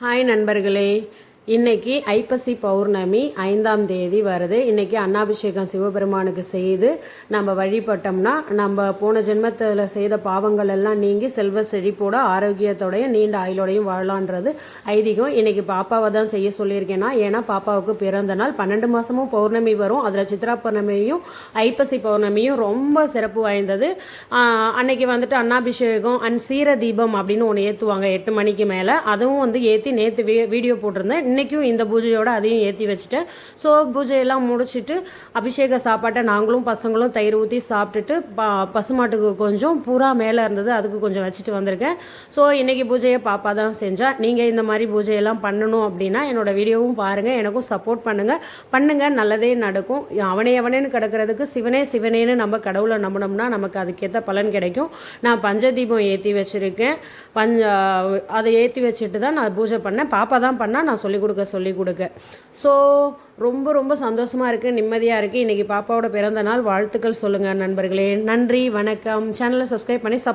Hi நண்பர்களே. இன்னைக்கு ஐப்பசி பௌர்ணமி ஐந்தாம் தேதி வருது. இன்னைக்கு அன்னாபிஷேகம் சிவபெருமானுக்கு செய்து நம்ம வழிபட்டோம்னா நம்ம போன ஜென்மத்தில் செய்த பாவங்கள் எல்லாம் நீங்கி செல்வ செழிப்போட ஆரோக்கியத்தோடையும் நீண்ட ஆயுளோடையும் வாழலான்றது ஐதீகம். இன்னைக்கு பாப்பாவை தான் செய்ய சொல்லியிருக்கேன்னா ஏன்னா பாப்பாவுக்கு பிறந்த நாள் பன்னெண்டு மாசமும் பௌர்ணமி வரும். அதில் சித்ரா பௌர்ணமியும் ஐப்பசி பௌர்ணமியும் ரொம்ப சிறப்பு வாய்ந்தது. அன்னைக்கு வந்துட்டு அன்னாபிஷேகம் அண்ட் சீர தீபம் அப்படின்னு ஒன்று ஏற்றுவாங்க எட்டு மணிக்கு மேலே. அதுவும் வந்து ஏற்றி நேற்று வீடியோ போட்டிருந்தேன். இன்றைக்கும் இந்த பூஜையோட அதையும் ஏற்றி வச்சுட்டேன். ஸோ பூஜையெல்லாம் முடிச்சுட்டு அபிஷேக சாப்பாட்டை நாங்களும் பசங்களும் தயிர் ஊற்றி சாப்பிட்டுட்டு ப பசுமாட்டுக்கு கொஞ்சம் பூரா மேலே இருந்தது அதுக்கு கொஞ்சம் வச்சுட்டு வந்திருக்கேன். ஸோ இன்றைக்கி பூஜையை பாப்பா தான் செஞ்சால் நீங்கள் இந்த மாதிரி பூஜையெல்லாம் பண்ணணும் அப்படின்னா என்னோடய வீடியோவும் பாருங்கள் எனக்கும் சப்போர்ட் பண்ணுங்கள் பண்ணுங்கள் நல்லதே நடக்கும். அவனே அவனேன்னு கிடக்கிறதுக்கு சிவனே சிவனேன்னு நம்ம கடவுளை நம்பினோம்னா நமக்கு அதுக்கேற்ற பலன் கிடைக்கும். நான் பஞ்சதீபம் ஏற்றி வச்சுருக்கேன். பஞ்ச அதை ஏற்றி வச்சுட்டு தான் நான் பூஜை பண்ணேன். பாப்பா தான் பண்ணால் நான் சொல்லி கொடுக்க சொல்லிக் கொடுக்க. ஸோ ரொம்ப ரொம்ப சந்தோஷமாக இருக்குது நிம்மதியாக இருக்குது இன்றைக்கி பாப்பாவோட பிறந்த நாள். வாழ்த்துக்கள் சொல்லுங்கள் நண்பர்களே. நன்றி வணக்கம். சேனலை சப்ஸ்கிரைப் பண்ணி சப்